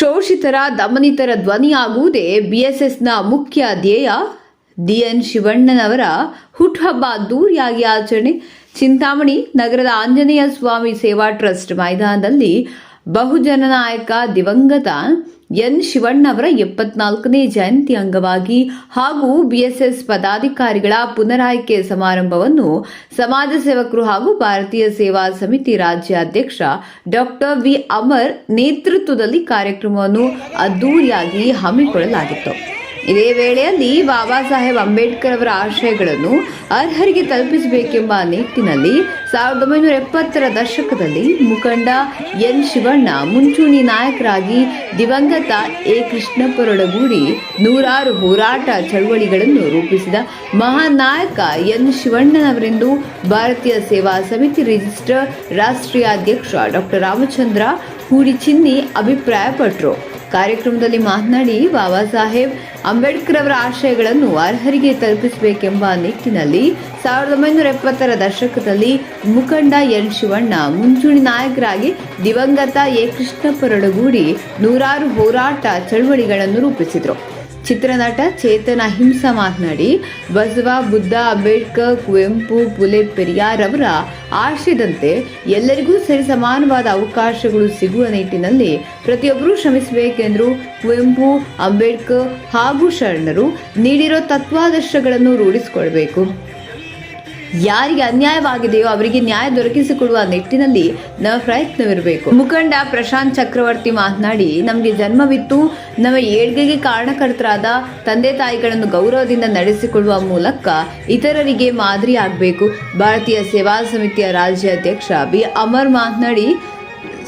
ಶೋಷಿತರ, ದಮನಿತರ ಧ್ವನಿಯಾಗುವುದೇ ಬಿಎಸ್ಎಸ್ನ ಮುಖ್ಯ ಧ್ಯೇಯ. ಡಿಎನ್ ಶಿವಣ್ಣನವರ ಹುಟ್ಟುಹಬ್ಬ ಅದ್ದೂರಿಯಾಗಿ ಆಚರಣೆ. ಚಿಂತಾಮಣಿ ನಗರದ ಆಂಜನೇಯ ಸ್ವಾಮಿ ಸೇವಾ ಟ್ರಸ್ಟ್ ಮೈದಾನದಲ್ಲಿ ಬಹುಜನ ನಾಯಕ ದಿವಂಗತ ಎನ್ ಶಿವಣ್ಣವರ ಎಪ್ಪತ್ನಾಲ್ಕನೇ ಜಯಂತಿ ಅಂಗವಾಗಿ ಹಾಗೂ ಬಿಎಸ್ಎಸ್ ಪದಾಧಿಕಾರಿಗಳ ಪುನರಾಯ್ಕೆ ಸಮಾರಂಭವನ್ನು ಸಮಾಜ ಸೇವಕರು ಹಾಗೂ ಭಾರತೀಯ ಸೇವಾ ಸಮಿತಿ ರಾಜ್ಯಾಧ್ಯಕ್ಷ ಡಾಕ್ಟರ್ ವಿ ಅಮರ್ ನೇತೃತ್ವದಲ್ಲಿ ಕಾರ್ಯಕ್ರಮವನ್ನು ಅದ್ದೂರಿಯಾಗಿ ಹಮ್ಮಿಕೊಳ್ಳಲಾಗಿತ್ತು. ಇದೇ ವೇಳೆಯಲ್ಲಿ ಬಾಬಾ ಸಾಹೇಬ್ ಅಂಬೇಡ್ಕರ್ ಅವರ ಆಶಯಗಳನ್ನು ಅರ್ಹರಿಗೆ ತಲುಪಿಸಬೇಕೆಂಬ ನಿಟ್ಟಿನಲ್ಲಿ ಸಾವಿರದ ಒಂಬೈನೂರ ಎಪ್ಪತ್ತರ ದಶಕದಲ್ಲಿ ಮುಖಂಡ ಎನ್ ಶಿವಣ್ಣ ಮುಂಚೂಣಿ ನಾಯಕರಾಗಿ ದಿವಂಗತ ಎ ಕೃಷ್ಣಪ್ಪರೊಡಗೂಡಿ ನೂರಾರು ಹೋರಾಟ ಚಳವಳಿಗಳನ್ನು ರೂಪಿಸಿದ ಮಹಾನ್ ನಾಯಕ ಎನ್ ಶಿವಣ್ಣನವರೆಂದು ಭಾರತೀಯ ಸೇವಾ ಸಮಿತಿ ರಿಜಿಸ್ಟರ್ ರಾಷ್ಟ್ರೀಯ ಅಧ್ಯಕ್ಷ ಡಾಕ್ಟರ್ ರಾಮಚಂದ್ರ ಹೂಡಿಚಿನ್ನಿ ಅಭಿಪ್ರಾಯಪಟ್ಟರು ಕಾರ್ಯಕ್ರಮದಲ್ಲಿ ಮಾತನಾಡಿ ಬಾಬಾ ಸಾಹೇಬ್ ಅಂಬೇಡ್ಕರ್ ಅವರ ಆಶಯಗಳನ್ನು ಅರ್ಹರಿಗೆ ತಲುಪಿಸಬೇಕೆಂಬ ನಿಟ್ಟಿನಲ್ಲಿ ಸಾವಿರದ ಒಂಬೈನೂರ ಎಪ್ಪತ್ತರ ದಶಕದಲ್ಲಿ ಮುಖಂಡ ಎನ್ ಶಿವಣ್ಣ ಮುಂಚೂಣಿ ನಾಯಕರಾಗಿ ದಿವಂಗತ ಎ ಕೃಷ್ಣಪ್ಪರೊಡಗೂಡಿ ನೂರಾರು ಹೋರಾಟ ಚಳವಳಿಗಳನ್ನು ರೂಪಿಸಿದರು. ಚಿತ್ರನಟ ಚೇತನ ಅಹಿಂಸ ಮಾತನಾಡಿ, ಬಸವ, ಬುದ್ಧ, ಅಂಬೇಡ್ಕರ್, ಕುವೆಂಪು, ಪುಲೆ ಪೆರಿಯಾರ್ ಅವರ ಆಶಯದಂತೆ ಎಲ್ಲರಿಗೂ ಸರಿ ಸಮಾನವಾದ ಅವಕಾಶಗಳು ಸಿಗುವ ನಿಟ್ಟಿನಲ್ಲಿ ಪ್ರತಿಯೊಬ್ಬರೂ ಶ್ರಮಿಸಬೇಕೆಂದರು. ಕುವೆಂಪು, ಅಂಬೇಡ್ಕರ್ ಹಾಗೂ ಶರಣರು ನೀಡಿರೋ ತತ್ವಾದರ್ಶಗಳನ್ನು ರೂಢಿಸಿಕೊಳ್ಬೇಕು. ಯಾರಿಗೆ ಅನ್ಯಾಯವಾಗಿದೆಯೋ ಅವರಿಗೆ ನ್ಯಾಯ ದೊರಕಿಸಿಕೊಡುವ ನಿಟ್ಟಿನಲ್ಲಿ ನಮ್ಮ ಪ್ರಯತ್ನವಿರಬೇಕು. ಮುಖಂಡ ಪ್ರಶಾಂತ್ ಚಕ್ರವರ್ತಿ ಮಾತನಾಡಿ, ನಮಗೆ ಜನ್ಮವಿತ್ತು. ನಮ್ಮ ಏಳ್ಗೆಗೆ ಕಾರಣಕರ್ತರಾದ ತಂದೆ ತಾಯಿಗಳನ್ನು ಗೌರವದಿಂದ ನಡೆಸಿಕೊಳ್ಳುವ ಮೂಲಕ ಇತರರಿಗೆ ಮಾದರಿಯಾಗಬೇಕು ಭಾರತೀಯ ಸೇವಾ ಸಮಿತಿಯ ರಾಜ್ಯ ಅಧ್ಯಕ್ಷ ಬಿ. ಅಮರ್ ಮಾತನಾಡಿ,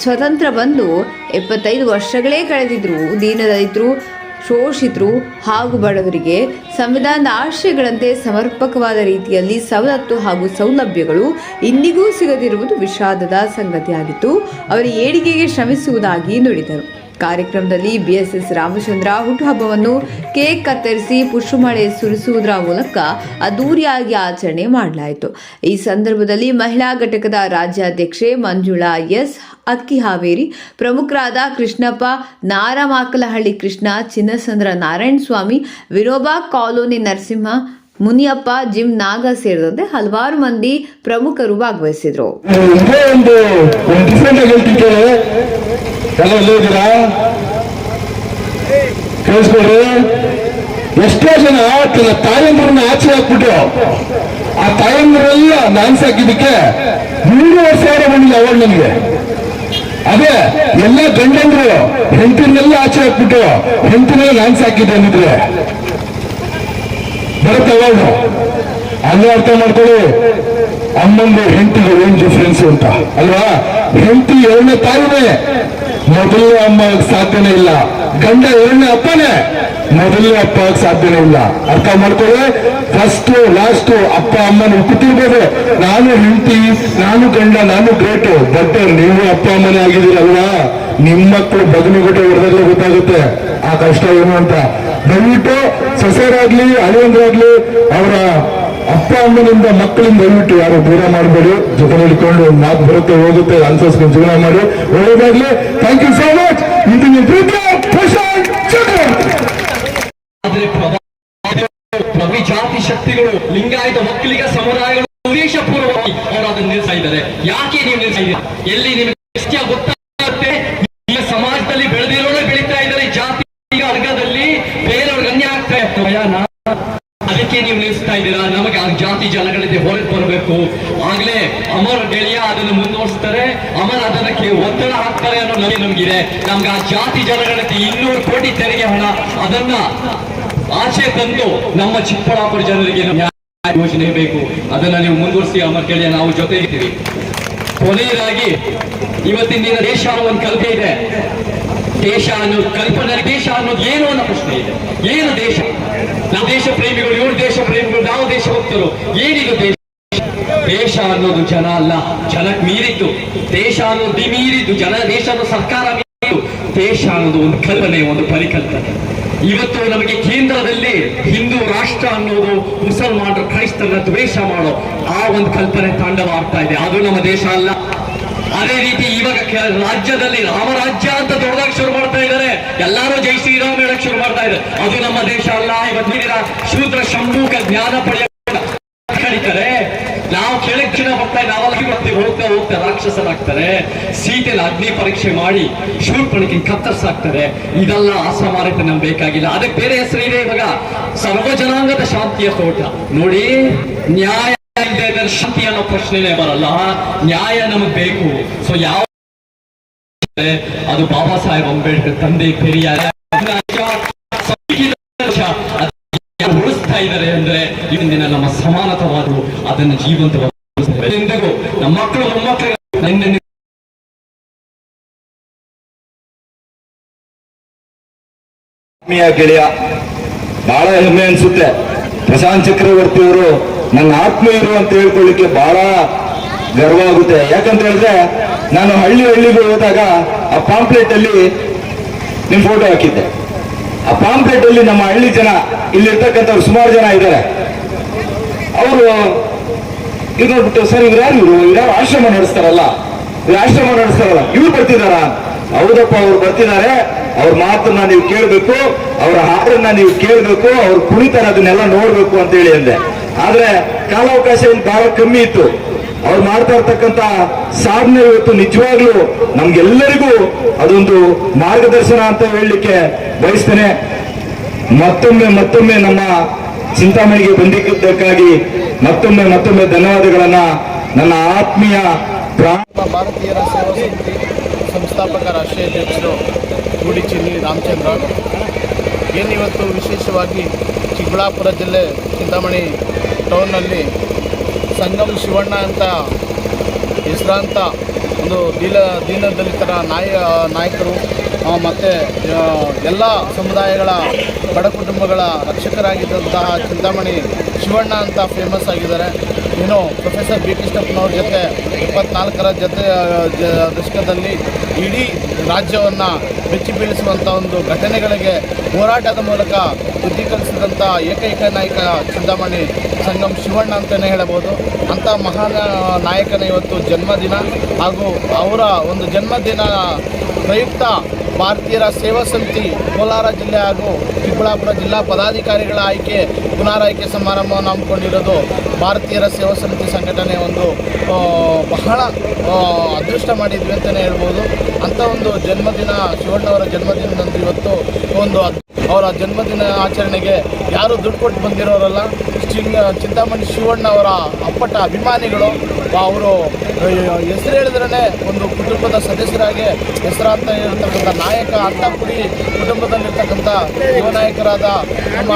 ಸ್ವತಂತ್ರ ಬಂದು ಎಪ್ಪತ್ತೈದು ವರ್ಷಗಳೇ ಕಳೆದಿದ್ರು, ದೀನದಲಿತರು ಶೋಷಿತರು ಹಾಗೂ ಬಡವರಿಗೆ ಸಂವಿಧಾನದ ಆಶಯಗಳಂತೆ ಸಮರ್ಪಕವಾದ ರೀತಿಯಲ್ಲಿ ಸವಲತ್ತು ಹಾಗೂ ಸೌಲಭ್ಯಗಳು ಇಂದಿಗೂ ಸಿಗದಿರುವುದು ವಿಷಾದದ ಸಂಗತಿಯಾಗಿತ್ತು. ಅವರ ಏಳಿಗೆಗೆ ಶ್ರಮಿಸುವುದಾಗಿ ನುಡಿದರು. ಕಾರ್ಯಕ್ರಮದಲ್ಲಿ ಬಿಎಸ್ಎಸ್ ರಾಮಚಂದ್ರ ಹುಟ್ಟುಹಬ್ಬವನ್ನು ಕೇಕ್ ಕತ್ತರಿಸಿ ಪುಷ್ಪಮಳೆ ಸುರಿಸುವುದರ ಮೂಲಕ ಅದ್ದೂರಿಯಾಗಿ ಆಚರಣೆ ಮಾಡಲಾಯಿತು. ಈ ಸಂದರ್ಭದಲ್ಲಿ ಮಹಿಳಾ ಘಟಕದ ರಾಜ್ಯಾಧ್ಯಕ್ಷೆ ಮಂಜುಳಾ ಎಸ್ ಅಕ್ಕಿ ಹಾವೇರಿ. ಪ್ರಮುಖರಾದ ಕೃಷ್ಣಪ್ಪ, ನಾರಮಾಕಲಹಳ್ಳಿ ಕೃಷ್ಣ, ಚಿನ್ನಸಂದ್ರ ನಾರಾಯಣ ಸ್ವಾಮಿ, ವಿರೋಬಾ ಕಾಲೋನಿ ನರಸಿಂಹ, ಮುನಿಯಪ್ಪ, ಜಿಮ್ ನಾಗ ಸೇರಿದಂತೆ ಹಲವಾರು ಮಂದಿ ಪ್ರಮುಖರು ಭಾಗವಹಿಸಿದ್ರು. ಎಷ್ಟೋ ಜನ ತನ್ನ ತಾಯಂದ್ರನ್ನ ಆಚೆ ಹಾಕ್ಬಿಟ್ಟು ಆ ತಾಯಂದ್ರೆಲ್ಲ ನಾನ್ಸಾಕಿದ್ದಕ್ಕೆ ಮೂರು ಮೂರುವರೆ ಸಾವಿರ ಬಂದಿಲ್ಲ ಅವಾರ್ಡ್ ನನಗೆ ಅದೇ, ಎಲ್ಲ ಗಂಡಂದ್ರು ಹೆಂಡತಿನೆಲ್ಲ ಆಚೆ ಹಾಕ್ಬಿಟ್ಟು ಹೆಂಡತಿನೆಲ್ಲ ಲ್ಯಾನ್ಸ್ ಹಾಕಿದ್ರು ಅಂದಿದ್ರೆ ಬರುತ್ತೆ ಅವಾರ್ಡು ಅಲ್ಲೇ ಅರ್ಥ ಮಾಡ್ಕೊಳ್ಳಿ. ಅಮ್ಮಂದು ಹೆಂಡತಿಗೆ ಏನ್ ಡಿಫ್ರೆನ್ಸ್ ಅಂತ ಅಲ್ವಾ? ಹೆಂಡತಿ ಎರಡನೇ ತಾಯಿನೇ. ಮೊದಲನೇ ಅಮ್ಮ ಸಾಧ್ಯನೇ ಇಲ್ಲ. ಗಂಡ ಎರಡನೇ ಅಪ್ಪನೇ ಮೊದಲನೇ ಅಪ್ಪ ಸಾಧ್ಯನೇ ಇಲ್ಲ. ಅರ್ಥ ಮಾಡ್ಕೊಳ್ಳಿ. ಫಸ್ಟ್ ಲಾಸ್ಟ್ ಅಪ್ಪ, ಅಮ್ಮನ ಹುಟ್ಟಿರ್ಬೋದು ನಾನು ಹೆಂಡತಿ, ನಾನು ಗಂಡ, ನಾನು ಗ್ರೇಟ್ ಬಟ್ ನೀವು ಅಪ್ಪ, ಅಮ್ಮನೇ ಆಗಿದ್ದೀರಲ್ವಾ? ನಿಮ್ಮ ಮಕ್ಕಳು ಬದನುಗಟ್ಟೆ ಹೊಡೆದಾಗಲೇ ಗೊತ್ತಾಗುತ್ತೆ. ಆ ಕಷ್ಟ ಏನು ಅಂತ. ದಯವಿಟ್ಟು ಸೊಸೆಯರಾಗ್ಲಿ, ಅಳಿಯಂದ್ರಾಗ್ಲಿ, ಅವರ ಅಪ್ಪ ಅಮ್ಮನಿಂದ ಮಕ್ಕಳಿಂದ ದಯವಿಟ್ಟು ಯಾರು ದೂರ ಮಾಡಬೇಡಿ. ಜೊತೆ ಹಿಡ್ಕೊಂಡು ಒಂದು ಮಾತು ಬರುತ್ತೆ, ಹೋಗುತ್ತೆ ಅನ್ಸರ್ಸ್ಕೊಂಡು ಜೀವನ ಮಾಡಿ. ಒಳ್ಳೇದಾಗ್ಲಿ. ಥ್ಯಾಂಕ್ ಯು ಸೋ ಮಚ್ ಇದು ಜಾತಿ ಶಕ್ತಿಗಳು, ಲಿಂಗಾಯತ ಮಕ್ಕಳಿಗೆ ಸಮುದಾಯಗಳು ಉದ್ದೇಶಪೂರ್ವವಾಗಿ ಅವರು ಅದನ್ನು ನಿಲ್ಲಿಸ್ತಾ ಇದ್ದಾರೆ. ಯಾಕೆ ನೀವು ನಿಲ್ಲಿಸ್ತಾ ಎಲ್ಲಿ ನಿಮಗೆ ಸತ್ಯ ಗೊತ್ತಾಗುತ್ತೆ? ನಿಮ್ಮ ಸಮಾಜದಲ್ಲಿ ಬೆಳೆದಿರೋನೇ ಬೆಳೀತಾ ಇದ್ದಾರೆ. ಜಾತಿ ವರ್ಗದಲ್ಲಿ ಬೇರೆಯವ್ರಿಗೆ ಅನ್ಯ ಆಗ್ತಾ ಇರ್ತವೆ ಅದಕ್ಕೆ ನೀವು ನಿಲ್ಲಿಸ್ತಾ ಇದ್ದೀರಾ? ಜಾತಿ ಜನಗಳಿದೆ ಹೊರಗೆ ಬರಬೇಕು ಆಗ್ಲೇ ಅಮರ್ ಗೆಳೆಯ ಅದನ್ನು ಮುಂದುವರಿಸ್ತಾರೆ. ಅಮರ್ ಅದಕ್ಕೆ ಒತ್ತಡ ಹಾಕ್ತಾರೆ ಅನ್ನೋ ನಂಬಿಕೆ ನಮಗಿದೆ. ನಮ್ಗೆ ಆ ಜಾತಿ ಜನಗಳಿಗೆ ಇನ್ನೂರು ಕೋಟಿ ತೆರಿಗೆ ಹಣ. ಅದನ್ನ ಆಚೆ ತಂದು ನಮ್ಮ ಚಿಕ್ಕಬಳ್ಳಾಪುರ ಜನರಿಗೆ ಯೋಜನೆ ಬೇಕು. ಅದನ್ನ ನೀವು ಮುಂದುವರಿಸಿ ಅಮರ್ ಗೆಳೆಯ ನಾವು ಜೊತೆ ಜೊತೆಗಿದ್ದೀವಿ ಕೊನೆಯದಾಗಿ ಇವತ್ತಿನ ದಿನ ದೇಶ ಒಂದು ಕಲ್ಪೆ ಇದೆ. ದೇಶ ಅನ್ನೋದು ಕಲ್ಪನೆ, ದೇಶ ಅನ್ನೋದು ಏನು ಅನ್ನೋ ಪ್ರಶ್ನೆ ಇದೆ. ಏನು ದೇಶ? ನಾವು ದೇಶ ಪ್ರೇಮಿಗಳು, ಇವರು ದೇಶ ಪ್ರೇಮಿಗಳು, ನಾವು ದೇಶ ಭಕ್ತರು. ಏನಿದು ದೇಶ? ದೇಶ ಅನ್ನೋದು ಜನ ಅಲ್ಲ. ಜನಕ್ ಮೀರಿದ್ದು. ದೇಶ ಅನ್ನೋದು ದಿಮೀರಿದ್ದು ಜನ, ದೇಶ ಅನ್ನೋ ಸರ್ಕಾರ ಮೀರಿದ್ದು. ದೇಶ ಅನ್ನೋದು ಒಂದು ಕಲ್ಪನೆ, ಒಂದು ಪರಿಕಲ್ಪನೆ. ಇವತ್ತು ನಮಗೆ ಕೇಂದ್ರದಲ್ಲಿ ಹಿಂದೂ ರಾಷ್ಟ್ರ ಅನ್ನೋದು ಮುಸಲ್ಮಾನರು, ಕ್ರೈಸ್ತರನ್ನ ದ್ವೇಷ ಮಾಡೋ ಆ ಒಂದು ಕಲ್ಪನೆ ತಾಂಡವ ಆಗ್ತಾ ಇದೆ. ಅದು ನಮ್ಮ ದೇಶ ಅಲ್ಲ. ಅದೇ ರೀತಿ ಇವಾಗ ರಾಜ್ಯದಲ್ಲಿ ರಾಮರಾಜ್ಯ ಅಂತ ದೊಡ್ಡದಾಗಿ ಶುರು ಮಾಡ್ತಾ ಇದ್ದಾರೆ. ಎಲ್ಲಾರು ಜೈ ಶ್ರೀರಾಮ್ ಹೇಳಕ್ ಶುರು ಮಾಡ್ತಾ ಇದ್ದಾರೆ ಅದು ನಮ್ಮ ದೇಶ ಅಲ್ಲ. ಇವತ್ತಿನ ಶೂದ್ರ ಶಂಭೂಕ ಜ್ಞಾನ ಪಡೆಯ ನಾವು ಕೆಳಕ್ ಜನ ಬರ್ತಾ ನಾವಲ್ಲಿ ಬರ್ತೀವಿ ಹೋಗ್ತಾ ಹೋಗ್ತಾ ರಾಕ್ಷಸರಾಗ್ತಾರೆ. ಸೀಟೆಲ್ ಅಗ್ನಿ ಪರೀಕ್ಷೆ ಮಾಡಿ ಶೂರ್ಪಣಿಕೆ ಕತ್ತರಿಸಾಕ್ತಾರೆ. ಇದೆಲ್ಲ ಅಸಮಾನತೆ ನಮ್ಗೆ ಬೇಕಾಗಿಲ್ಲ. ಅದಕ್ಕೆ ಬೇರೆ ಹೆಸರು ಇದೆ ಇವಾಗ ಸರ್ವ ಜನಾಂಗದ ಶಾಂತಿಯ ತೋಟ. ನೋಡಿ, ನ್ಯಾಯ ಇಲ್ಲದೆ ಶಕ್ತಿ ಅನ್ನೋ ಪ್ರಶ್ನೆನೇ ಬರಲ್ಲ. ನ್ಯಾಯ ನಮಗ್ ಬೇಕು. ಸೊ ಯಾವ ಅದು ಬಾಬಾ ಸಾಹೇಬ್ ಅಂಬೇಡ್ಕರ್ ತಂದೆ ಅದನ್ನ ಉಳಿಸ್ತಾ ಇದ್ದಾರೆ ಅಂದ್ರೆ ಇಂದಿನ ನಮ್ಮ ಸಮಾನತವಾದರು ಅದನ್ನು ಜೀವಂತವಾಗಿ ನಮ್ಮ ಮಕ್ಕಳು ಮೊಮ್ಮಕ್ಕಳಿಗೆ ಗೆಳೆಯ, ಬಹಳ ಹೆಮ್ಮೆ ಅನ್ಸುತ್ತೆ. ಪ್ರಶಾಂತ್ ಚಕ್ರವರ್ತಿ ಅವರು ನನ್ನ ಆತ್ಮೀಯರು ಅಂತ ಹೇಳ್ಕೊಳ್ಳಿಕ್ಕೆ ಬಹಳ ಗರ್ವ ಆಗುತ್ತೆ. ಯಾಕಂತ ಹೇಳಿದ್ರೆ, ನಾನು ಹಳ್ಳಿ ಹಳ್ಳಿಗೆ ಹೋದಾಗ ಆ ಪಾಂಪ್ಲೆಟ್ ಅಲ್ಲಿ ನಿಮ್ ಫೋಟೋ ಹಾಕಿದ್ದೆ. ಆ ಪಾಂಪ್ಲೆಟ್ ಅಲ್ಲಿ ನಮ್ಮ ಹಳ್ಳಿ ಜನ, ಇಲ್ಲಿರ್ತಕ್ಕಂಥವ್ರು ಸುಮಾರು ಜನ ಇದ್ದಾರೆ. ಅವರು, ಇದು ಸರ್, ಇವ್ರು ಯಾರು ಇವರು? ಆಶ್ರಮ ನಡೆಸ್ತಾರಲ್ಲ? ಇವ್ರು ಆಶ್ರಮ ನಡೆಸ್ತಾರಲ್ಲ? ಇವ್ರು ಬರ್ತಿದಾರ ಹೌದಪ್ಪ, ಅವ್ರು ಬರ್ತಿದ್ದಾರೆ. ಅವ್ರ ಮಾತನ್ನ ನೀವು ಕೇಳಬೇಕು. ಅವರ ಹಾಡನ್ನ ನೀವು ಕೇಳಬೇಕು. ಅವ್ರು ಕುಣಿತಾರ ಅದನ್ನೆಲ್ಲ ನೋಡ್ಬೇಕು ಅಂತ ಹೇಳಿ ಅಂದೆ. ಆದ್ರೆ ಕಾಲಾವಕಾಶ ಇಲ್ಲಿ ಬಹಳ ಕಮ್ಮಿ ಇತ್ತು. ಅವ್ರು ಮಾಡ್ತಾ ಇರ್ತಕ್ಕಂತ ಸಾಧನೆ ಇವತ್ತು ನಿಜವಾಗ್ಲೂ ನಮ್ಗೆಲ್ಲರಿಗೂ ಅದೊಂದು ಮಾರ್ಗದರ್ಶನ ಅಂತ ಹೇಳಲಿಕ್ಕೆ ಬಯಸ್ತೇನೆ. ಮತ್ತೊಮ್ಮೆ ಮತ್ತೊಮ್ಮೆ ನಮ್ಮ ಚಿಂತಾಮಣಿಗೆ ಬಂದಿದ್ದಕ್ಕಾಗಿ ಮತ್ತೊಮ್ಮೆ ಮತ್ತೊಮ್ಮೆ ಧನ್ಯವಾದಗಳನ್ನ ನನ್ನ ಆತ್ಮೀಯ ಭಾರತೀಯರ ಸೇವಾ ಸಂಸ್ಥಾಪಕ ರಾಷ್ಟ್ರೀಯ ಅಧ್ಯಕ್ಷರು ಗೂಡಿಚಿನ್ನಿ ರಾಮಚಂದ್ರ ಏನಿವತ್ತು ವಿಶೇಷವಾಗಿ ಚಿಕ್ಕಬಳ್ಳಾಪುರ ಜಿಲ್ಲೆ ಚಿಂತಾಮಣಿ ಟೌನ್ನಲ್ಲಿ ಸಂಗಮ್ ಶಿವಣ್ಣ ಅಂತ ಹೆಸರಾಂತ ಒಂದು ದೀನ ದೀನದಲಿತರ ನಾಯ ನಾಯಕರು ಮತ್ತು ಎಲ್ಲ ಸಮುದಾಯಗಳ ಬಡ ಕುಟುಂಬಗಳ ರಕ್ಷಕರಾಗಿದ್ದಂತಹ ಚಿಂತಾಮಣಿ ಶಿವಣ್ಣ ಅಂತ ಫೇಮಸ್ ಆಗಿದ್ದಾರೆ. ಇನ್ನು ಪ್ರೊಫೆಸರ್ ಬಿ ಕೃಷ್ಣಪ್ಪನವ್ರ ಜೊತೆ ಇಪ್ಪತ್ನಾಲ್ಕರ ಜೊತೆ ದಶಕದಲ್ಲಿ ಇಡೀ ರಾಜ್ಯವನ್ನು ಬೆಚ್ಚಿ ಬೀಳಿಸುವಂಥ ಒಂದು ಘಟನೆಗಳಿಗೆ ಹೋರಾಟದ ಮೂಲಕ ಬುದ್ಧೀಕರಿಸಿದಂಥ ಏಕೈಕ ನಾಯಕ ಚಿಂತಾಮಣಿ ಸಂಗಮ್ ಶಿವಣ್ಣ ಅಂತಲೇ ಹೇಳಬಹುದು. ಅಂಥ ಮಹಾನ್ ನಾಯಕನ ಇವತ್ತು ಜನ್ಮದಿನ. ಹಾಗೂ ಅವರ ಒಂದು ಜನ್ಮದಿನ ಪ್ರಯುಕ್ತ ಭಾರತೀಯರ ಸೇವಾ ಸಮಿತಿ ಕೋಲಾರ ಜಿಲ್ಲೆ ಹಾಗೂ ಚಿಕ್ಕಬಳ್ಳಾಪುರ ಜಿಲ್ಲಾ ಪದಾಧಿಕಾರಿಗಳ ಆಯ್ಕೆ ಪುನರಾಯ್ಕೆ ಸಮಾರಂಭವನ್ನು ಹಮ್ಮಿಕೊಂಡಿರೋದು ಭಾರತೀಯರ ಸೇವಾ ಸಮಿತಿ ಸಂಘಟನೆ ಒಂದು ಬಹಳ ಅದೃಷ್ಟ ಮಾಡಿದ್ವಿ ಅಂತಲೇ ಹೇಳ್ಬೋದು. ಅಂಥ ಒಂದು ಜನ್ಮದಿನ ಶಿವಣ್ಣವರ ಜನ್ಮದಿನದಂದು ಇವತ್ತು ಒಂದು ಅವರ ಜನ್ಮದಿನ ಆಚರಣೆಗೆ ಯಾರು ದುಡ್ಡು ಕೊಟ್ಟು ಬಂದಿರೋರಲ್ಲ ಚಿಂತಾಮಣಿ ಶಿವಣ್ಣ ಅವರ ಅಪ್ಪಟ ಅಭಿಮಾನಿಗಳು ಅವರು ಹೆಸರು ಹೇಳಿದ್ರೇ ಒಂದು ಕುಟುಂಬದ ಸದಸ್ಯರಾಗಿ ಹೆಸರಾಂತ ಇರತಕ್ಕಂಥ ನಾಯಕ ಅಂತಪುಡಿ ಕುಟುಂಬದಲ್ಲಿರ್ತಕ್ಕಂಥ ಯುವ ನಾಯಕರಾದ ನಮ್ಮ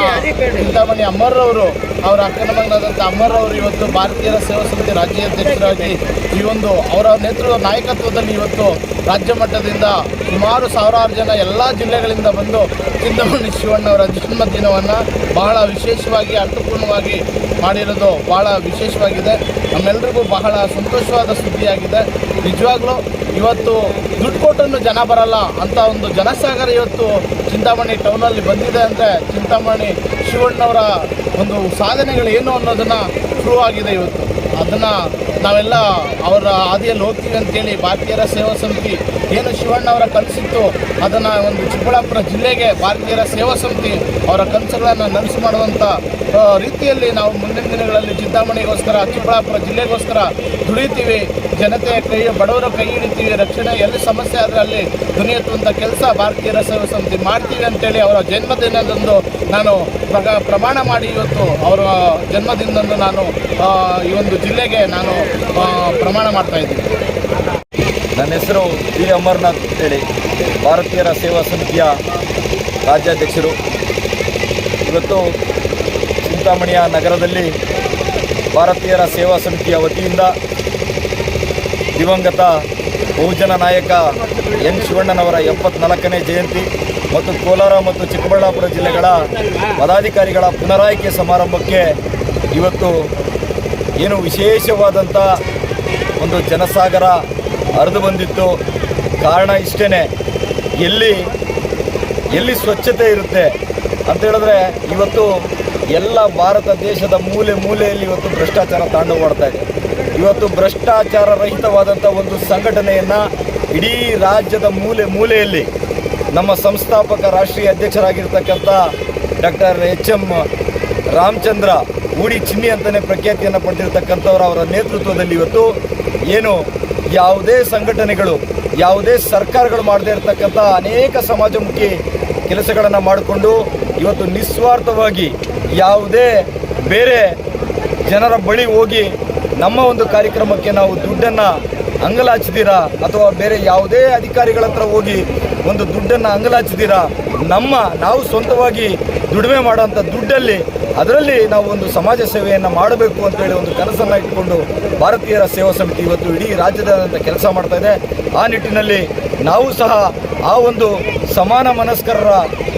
ಚಿಂತಾಮಣಿ ಅಮ್ಮರವರು, ಅವರ ಅಕ್ಕನ ಮಗನಾದಂಥ ಅಮ್ಮರವರು ಇವತ್ತು ಭಾರತೀಯರ ಸೇವಾ ಸಮಿತಿ ರಾಜ್ಯಾಧ್ಯಕ್ಷರಾಗಿ ಈ ಒಂದು ಅವರ ನೇತೃತ್ವ ನಾಯಕತ್ವದಲ್ಲಿ ಇವತ್ತು ರಾಜ್ಯ ಮಟ್ಟದಿಂದ ಸುಮಾರು ಸಾವಿರಾರು ಜನ ಎಲ್ಲ ಜಿಲ್ಲೆಗಳಿಂದ ಬಂದು ಚಿಂತಾಮಣಿ ಶಿವಣ್ಣವರ ಜನ್ಮದಿನವನ್ನು ಬಹಳ ವಿಶೇಷವಾಗಿ ಅರ್ಥಪೂರ್ಣವಾಗಿ ಮಾಡಿರೋದು ಬಹಳ ವಿಶೇಷವಾಗಿದೆ. ನಮ್ಮೆಲ್ಲರಿಗೂ ಬಹಳ ಸಂತೋಷವಾದ ಸುದ್ದಿಯಾಗಿದೆ. ನಿಜವಾಗ್ಲೂ ಇವತ್ತು ದುಡ್ಡು ಕೊಟ್ಟನ್ನು ಜನ ಬರಲ್ಲ ಅಂತ ಒಂದು ಜನಸಾಗರ ಇವತ್ತು ಚಿಂತಾಮಣಿ ಟೌನಲ್ಲಿ ಬಂದಿದೆ ಅಂದರೆ ಚಿಂತಾಮಣಿ ಶಿವಣ್ಣವರ ಒಂದು ಸಾಧನೆಗಳು ಏನು ಅನ್ನೋದನ್ನು ಶುರುವಾಗಿದೆ ಇವತ್ತು. ಅದನ್ನು ನಾವೆಲ್ಲ ಅವರ ಹಾದಿಯಲ್ಲಿ ಹೋಗ್ತೀವಿ ಅಂತೇಳಿ ಭಾರತೀಯರ ಸೇವಾ ಸಮಿತಿ ಏನು ಶಿವಣ್ಣ ಅವರ ಕನಸಿತ್ತು, ಅದನ್ನು ಒಂದು ಚಿಕ್ಕಬಳ್ಳಾಪುರ ಜಿಲ್ಲೆಗೆ ಭಾರತೀಯರ ಸೇವಾ ಸಮಿತಿ ಅವರ ಕನಸುಗಳನ್ನು ನನಸು ಮಾಡುವಂಥ ರೀತಿಯಲ್ಲಿ ನಾವು ಮುಂದಿನ ದಿನಗಳಲ್ಲಿ ಚಿಂತಾಮಣಿಗೋಸ್ಕರ, ಚಿಕ್ಕಬಳ್ಳಾಪುರ ಜಿಲ್ಲೆಗೋಸ್ಕರ ದುಡಿತೀವಿ. ಜನತೆಯ ಕೈ, ಬಡವರ ಕೈ ಹಿಡಿತೀವಿ. ರಕ್ಷಣೆ ಎಲ್ಲಿ ಸಮಸ್ಯೆ ಆದರೆ ಅಲ್ಲಿ ದುನಿಯತ್ತುವಂಥ ಕೆಲಸ ಭಾರತೀಯರ ಸೇವಾ ಸಮಿತಿ ಮಾಡ್ತೀವಿ ಅಂತೇಳಿ ಅವರ ಜನ್ಮದಿನದಂದು ನಾನು ಪ್ರಮಾಣ ಮಾಡಿ ಇವತ್ತು ಅವರ ಜನ್ಮದಿನದಂದು ನಾನು ಈ ಒಂದು ಜಿಲ್ಲೆಗೆ ನಾನು ಪ್ರಮಾಣ ಮಾಡ್ತಾ ಇದ್ದೀವಿ. ನನ್ನ ಹೆಸರು ಬಿ ಅಮರ್ನಾಥ್ ಅಂತೇಳಿ. ಭಾರತೀಯರ ಸೇವಾ ಸಮಿತಿಯ ರಾಜ್ಯಾಧ್ಯಕ್ಷರು. ಇವತ್ತು ಚಿಂತಾಮಣಿಯ ನಗರದಲ್ಲಿ ಭಾರತೀಯರ ಸೇವಾ ಸಮಿತಿಯ ವತಿಯಿಂದ ದಿವಂಗತ ಬಹುಜನ ನಾಯಕ ಎನ್ ಶಿವಣ್ಣನವರ ಎಪ್ಪತ್ನಾಲ್ಕನೇ ಜಯಂತಿ ಮತ್ತು ಕೋಲಾರ ಮತ್ತು ಚಿಕ್ಕಬಳ್ಳಾಪುರ ಜಿಲ್ಲೆಗಳ ಪದಾಧಿಕಾರಿಗಳ ಪುನರಾಯ್ಕೆ ಸಮಾರಂಭಕ್ಕೆ ಇವತ್ತು ಏನು ವಿಶೇಷವಾದಂಥ ಒಂದು ಜನಸಾಗರ ಹರಿದು ಬಂದಿತ್ತು. ಕಾರಣ ಇಷ್ಟೇ ಎಲ್ಲಿ ಎಲ್ಲಿ ಸ್ವಚ್ಛತೆ ಇರುತ್ತೆ ಅಂತ ಹೇಳಿದ್ರೆ ಇವತ್ತು ಎಲ್ಲ ಭಾರತ ದೇಶದ ಮೂಲೆ ಮೂಲೆಯಲ್ಲಿ ಇವತ್ತು ಭ್ರಷ್ಟಾಚಾರ ತಾಂಡವವಾಡ್ತಾ ಇದೆ. ಇವತ್ತು ಭ್ರಷ್ಟಾಚಾರ ರಹಿತವಾದಂಥ ಒಂದು ಸಂಘಟನೆಯನ್ನು ಇಡೀ ರಾಜ್ಯದ ಮೂಲೆ ಮೂಲೆಯಲ್ಲಿ ನಮ್ಮ ಸಂಸ್ಥಾಪಕ ರಾಷ್ಟ್ರೀಯ ಅಧ್ಯಕ್ಷರಾಗಿರ್ತಕ್ಕಂಥ ಡಾಕ್ಟರ್ ಎಚ್ ಎಂ ರಾಮಚಂದ್ರ ಊಡಿ ಚಿನ್ನಿ ಅಂತಲೇ ಪ್ರಖ್ಯಾತಿಯನ್ನು ಪಡೆದಿರ್ತಕ್ಕಂಥವ್ರು ಅವರ ನೇತೃತ್ವದಲ್ಲಿ ಇವತ್ತು ಏನು ಯಾವುದೇ ಸಂಘಟನೆಗಳು, ಯಾವುದೇ ಸರ್ಕಾರಗಳು ಮಾಡದೇ ಇರತಕ್ಕಂಥ ಅನೇಕ ಸಮಾಜಮುಖಿ ಕೆಲಸಗಳನ್ನು ಮಾಡಿಕೊಂಡು ಇವತ್ತು ನಿಸ್ವಾರ್ಥವಾಗಿ ಯಾವುದೇ ಬೇರೆ ಜನರ ಬಳಿ ಹೋಗಿ ನಮ್ಮ ಒಂದು ಕಾರ್ಯಕ್ರಮಕ್ಕೆ ನಾವು ದುಡ್ಡನ್ನು ಅಂಗಲಾಚಿದ್ದೀರಾ ಅಥವಾ ಬೇರೆ ಯಾವುದೇ ಅಧಿಕಾರಿಗಳ ಹತ್ರ ಹೋಗಿ ಒಂದು ದುಡ್ಡನ್ನು ಅಂಗಲಾಚಿದ್ದೀರಾ? ನಮ್ಮ ನಾವು ಸ್ವಂತವಾಗಿ ದುಡಿಮೆ ಮಾಡೋಂಥ ದುಡ್ಡಲ್ಲಿ ಅದರಲ್ಲಿ ನಾವು ಒಂದು ಸಮಾಜ ಸೇವೆಯನ್ನು ಮಾಡಬೇಕು ಅಂತೇಳಿ ಒಂದು ಕನಸನ್ನು ಇಟ್ಕೊಂಡು ಭಾರತೀಯರ ಸೇವಾ ಸಮಿತಿ ಇವತ್ತು ಇಡೀ ರಾಜ್ಯದಾದ್ಯಂತ ಕೆಲಸ ಮಾಡ್ತಾ ಇದೆ. ಆ ನಿಟ್ಟಿನಲ್ಲಿ ನಾವು ಸಹ ಆ ಒಂದು ಸಮಾನ ಮನಸ್ಕರರ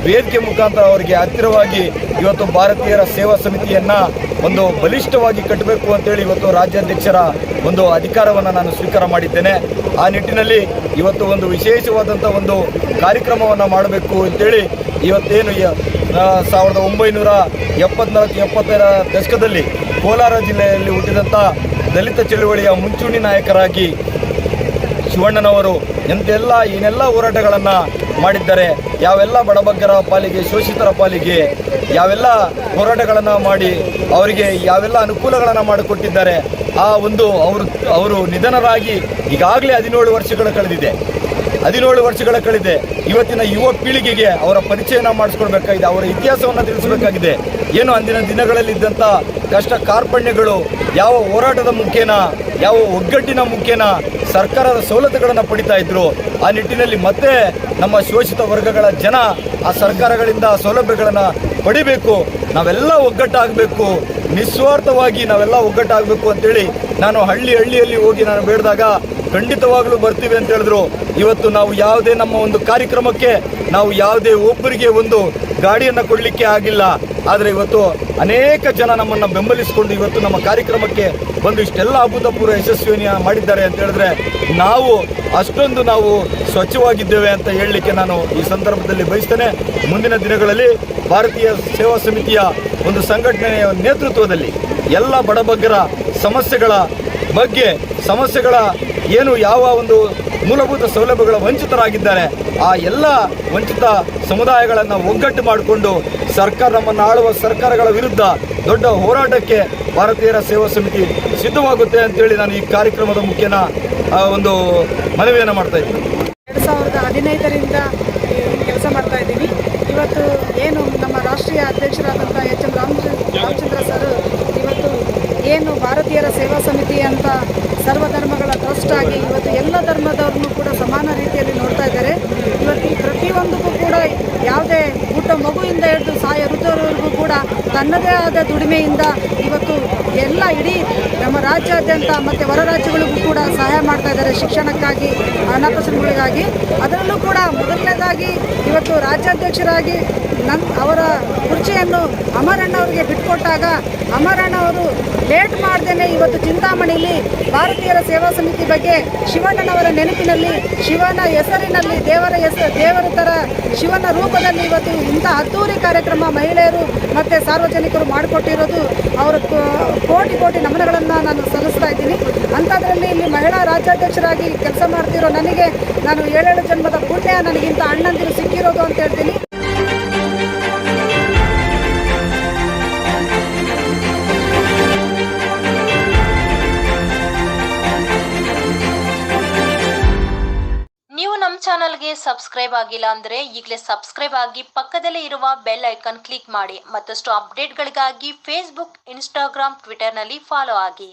ವೇದಿಕೆ ಮುಖಾಂತರ ಅವರಿಗೆ ಹತ್ತಿರವಾಗಿ ಇವತ್ತು ಭಾರತೀಯರ ಸೇವಾ ಸಮಿತಿಯನ್ನು ಒಂದು ಬಲಿಷ್ಠವಾಗಿ ಕಟ್ಟಬೇಕು ಅಂತೇಳಿ ಇವತ್ತು ರಾಜ್ಯಾಧ್ಯಕ್ಷರ ಒಂದು ಅಧಿಕಾರವನ್ನು ನಾನು ಸ್ವೀಕಾರ ಮಾಡಿದ್ದೇನೆ. ಆ ನಿಟ್ಟಿನಲ್ಲಿ ಇವತ್ತು ಒಂದು ವಿಶೇಷವಾದಂಥ ಒಂದು ಕಾರ್ಯಕ್ರಮವನ್ನು ಮಾಡಬೇಕು ಅಂತೇಳಿ ಇವತ್ತೇನು ಸಾವಿರದ ಒಂಬೈನೂರ ಎಪ್ಪತ್ನಾಲ್ಕು ಎಪ್ಪತ್ತರ ದಶಕದಲ್ಲಿ ಕೋಲಾರ ಜಿಲ್ಲೆಯಲ್ಲಿ ಹುಟ್ಟಿದಂಥ ದಲಿತ ಚಳುವಳಿಯ ಮುಂಚೂಣಿ ನಾಯಕರಾಗಿ ಶಿವಣ್ಣನವರು ಎಂತೆಲ್ಲ ಏನೆಲ್ಲ ಹೋರಾಟಗಳನ್ನು ಮಾಡಿದ್ದಾರೆ, ಯಾವೆಲ್ಲ ಬಡಬಗ್ಗರ ಪಾಲಿಗೆ, ಶೋಷಿತರ ಪಾಲಿಗೆ, ಯಾವೆಲ್ಲ ಹೋರಾಟಗಳನ್ನು ಮಾಡಿ ಅವರಿಗೆ ಯಾವೆಲ್ಲ ಅನುಕೂಲಗಳನ್ನು ಮಾಡಿಕೊಟ್ಟಿದ್ದಾರೆ ಆ ಒಂದು ಅವರು ಅವರು ನಿಧನರಾಗಿ ಈಗಾಗಲೇ ಹದಿನೇಳು ವರ್ಷಗಳು ಕಳೆದಿದೆ. ಹದಿನೇಳು ವರ್ಷಗಳ ಕಳೆದಿದೆ. ಇವತ್ತಿನ ಯುವ ಪೀಳಿಗೆಗೆ ಅವರ ಪರಿಚಯನ ಮಾಡಿಸ್ಕೊಡ್ಬೇಕಾಗಿದೆ ಅವರ ಇತಿಹಾಸವನ್ನು ತಿಳಿಸಬೇಕಾಗಿದೆ. ಏನು ಅಂದಿನ ದಿನಗಳಲ್ಲಿ ಇದ್ದಂಥ ಕಷ್ಟ ಕಾರ್ಪಣ್ಯಗಳು, ಯಾವ ಹೋರಾಟದ ಮುಖೇನ, ಯಾವ ಒಗ್ಗಟ್ಟಿನ ಮುಖೇನ ಸರ್ಕಾರದ ಸವಲತ್ತುಗಳನ್ನು ಪಡಿತಾ ಇದ್ರು, ಆ ನಿಟ್ಟಿನಲ್ಲಿ ಮತ್ತೆ ನಮ್ಮ ಶೋಷಿತ ವರ್ಗಗಳ ಜನ ಆ ಸರ್ಕಾರಗಳಿಂದ ಸೌಲಭ್ಯಗಳನ್ನು ಪಡಿಬೇಕು, ನಾವೆಲ್ಲ ಒಗ್ಗಟ್ಟಾಗಬೇಕು, ನಿಸ್ವಾರ್ಥವಾಗಿ ನಾವೆಲ್ಲ ಒಗ್ಗಟ್ಟಾಗಬೇಕು ಅಂತೇಳಿ ನಾನು ಹಳ್ಳಿ ಹಳ್ಳಿಯಲ್ಲಿ ಹೋಗಿ ನಾನು ಬೇಡಿದಾಗ ಖಂಡಿತವಾಗ್ಲೂ ಬರ್ತೀವಿ ಅಂತ ಹೇಳಿದ್ರು. ಇವತ್ತು ನಾವು ಯಾವುದೇ ನಮ್ಮ ಒಂದು ಕಾರ್ಯಕ್ರಮಕ್ಕೆ, ನಾವು ಯಾವುದೇ ಒಬ್ಬರಿಗೆ ಒಂದು ಗಾಡಿಯನ್ನು ಕೊಡಲಿಕ್ಕೆ ಆಗಿಲ್ಲ. ಆದರೆ ಇವತ್ತು ಅನೇಕ ಜನ ನಮ್ಮನ್ನು ಬೆಂಬಲಿಸಿಕೊಂಡು ಇವತ್ತು ನಮ್ಮ ಕಾರ್ಯಕ್ರಮಕ್ಕೆ ಬಂದು ಇಷ್ಟೆಲ್ಲ ಅಭೂತಪೂರ್ವ ಯಶಸ್ವಿಯನ್ನು ಮಾಡಿದ್ದಾರೆ ಅಂತ ಹೇಳಿದ್ರೆ ನಾವು ಅಷ್ಟೊಂದು ನಾವು ಸ್ವಚ್ಛವಾಗಿದ್ದೇವೆ ಅಂತ ಹೇಳಲಿಕ್ಕೆ ನಾನು ಈ ಸಂದರ್ಭದಲ್ಲಿ ಬಯಸ್ತೇನೆ. ಮುಂದಿನ ದಿನಗಳಲ್ಲಿ ಭಾರತೀಯ ಸೇವಾ ಸಮಿತಿಯ ಒಂದು ಸಂಘಟನೆಯ ನೇತೃತ್ವದಲ್ಲಿ ಎಲ್ಲ ಬಡಬಗ್ಗರ ಸಮಸ್ಯೆಗಳ ಬಗ್ಗೆ, ಸಮಸ್ಯೆಗಳ ಏನು ಯಾವ ಒಂದು ಮೂಲಭೂತ ಸೌಲಭ್ಯಗಳ ವಂಚಿತರಾಗಿದ್ದಾರೆ, ಆ ಎಲ್ಲ ವಂಚಿತ ಸಮುದಾಯಗಳನ್ನು ಒಗ್ಗಟ್ಟು ಮಾಡಿಕೊಂಡು ಸರ್ಕಾರ ನಮ್ಮನ್ನು ಆಳುವ ಸರ್ಕಾರಗಳ ವಿರುದ್ಧ ದೊಡ್ಡ ಹೋರಾಟಕ್ಕೆ ಭಾರತೀಯರ ಸೇವಾ ಸಮಿತಿ ಸಿದ್ಧವಾಗುತ್ತೆ ಅಂತೇಳಿ ನಾನು ಈ ಕಾರ್ಯಕ್ರಮದ ಮುಖ್ಯನ ಒಂದು ಮನವಿಯನ್ನು ಮಾಡ್ತಾ ಇದ್ದೀನಿ. ಎರಡು ಸಾವಿರದ ಹದಿನೈದರಿಂದ ಕೆಲಸ ಮಾಡ್ತಾ ಇದ್ದೀನಿ ಇವತ್ತು ಏನು ನಮ್ಮ ರಾಷ್ಟ್ರೀಯ ಅಧ್ಯಕ್ಷರಾದಂಥ H M Ramachandra Ramachandra sir ಇವತ್ತು ಏನು ಭಾರತೀಯರ ಸೇವಾ ಸಮಿತಿ ಅಂತ ಸರ್ವಧರ್ಮಗಳ ಟ್ರಸ್ಟ್ ಆಗಿ ಇವತ್ತು ಎಲ್ಲ ಧರ್ಮದವ್ರನ್ನೂ ಕೂಡ ಸಮಾನ ರೀತಿಯಲ್ಲಿ ನೋಡ್ತಾ ಇದ್ದಾರೆ ಇವತ್ತು ಈ ಪ್ರತಿಯೊಂದಕ್ಕೂ ಕೂಡ ಯಾವುದೇ ಹುಟ್ಟ ಮಗುವಿಂದ ಹಿಡಿದು ಸಾಯ ವೃದ್ಧರವರೆಗೂ ಕೂಡ ದುಡಿಮೆಯಿಂದ ಇವತ್ತು ಎಲ್ಲ ಇಡೀ ನಮ್ಮ ರಾಜ್ಯಾದ್ಯಂತ ಮತ್ತು ಹೊರ ರಾಜ್ಯಗಳಿಗೂ ಕೂಡ ಸಹಾಯ ಮಾಡ್ತಾ ಇದ್ದಾರೆ ಶಿಕ್ಷಣಕ್ಕಾಗಿ ಅನಾಥಾಶ್ರಮಗಳಿಗಾಗಿ ಅದರಲ್ಲೂ ಕೂಡ ಮೊದಲನೇದಾಗಿ ಇವತ್ತು ರಾಜ್ಯಾಧ್ಯಕ್ಷರಾಗಿ ನನ್ನ ಅವರ ಕುರ್ಚಿಯನ್ನು ಅಮರಣ್ಣ ಅವರಿಗೆ ಬಿಟ್ಕೊಟ್ಟಾಗ ಅಮರಣ್ಣ ಅವರು ಲೇಟ್ ಮಾಡ್ದೇನೆ ಇವತ್ತು ಚಿಂತಾಮಣಿಯಲ್ಲಿ ಭಾರತೀಯರ ಸೇವಾ ಸಮಿತಿ ಬಗ್ಗೆ ಶಿವಣ್ಣನವರ ನೆನಪಿನಲ್ಲಿ, ಶಿವನ ಹೆಸರಿನಲ್ಲಿ, ದೇವರ ಹೆಸರು ದೇವರ ಥರ ಶಿವನ ರೂಪದಲ್ಲಿ ಇವತ್ತು ಇಂಥ ಅದ್ದೂರಿ ಕಾರ್ಯಕ್ರಮ ಮಹಿಳೆಯರು ಮತ್ತು ಸಾರ್ವಜನಿಕರು ಮಾಡಿಕೊಟ್ಟಿರೋದು, ಅವರ ಕೋಟಿ ಕೋಟಿ ನಮನಗಳನ್ನು ನಾನು ಸಲ್ಲಿಸ್ತಾ ಇದ್ದೀನಿ. ಅಂಥದ್ರಲ್ಲಿ ಇಲ್ಲಿ ಮಹಿಳಾ ರಾಜ್ಯಾಧ್ಯಕ್ಷರಾಗಿ ಕೆಲಸ ಮಾಡ್ತಿರೋ ನನಗೆ ನಾನು ಏಳೇಳು ಜನ್ಮದ ಪುಣ್ಯ, ನನಗಿಂತ ಅಣ್ಣಂದಿರು ಸಿಕ್ಕಿರೋದು ಅಂತ ಹೇಳ್ತೀನಿ. ನೀವು ನಮ್ಮ ಚಾನಲ್ಗೆ ಸಬ್ಸ್ಕ್ರೈಬ್ ಆಗಿಲ್ಲ ಅಂದ್ರೆ ಈಗಲೇ ಸಬ್ಸ್ಕ್ರೈಬ್ ಆಗಿ ಪಕ್ಕದಲ್ಲೇ ಇರುವ ಬೆಲ್ ಐಕಾನ್ ಕ್ಲಿಕ್ ಮಾಡಿ ಮತ್ತಷ್ಟು ಅಪ್ಡೇಟ್ಗಳಿಗಾಗಿ ಫೇಸ್ಬುಕ್ ಇನ್ಸ್ಟಾಗ್ರಾಮ್ ಟ್ವಿಟರ್ನಲ್ಲಿ ಫಾಲೋ ಆಗಿ.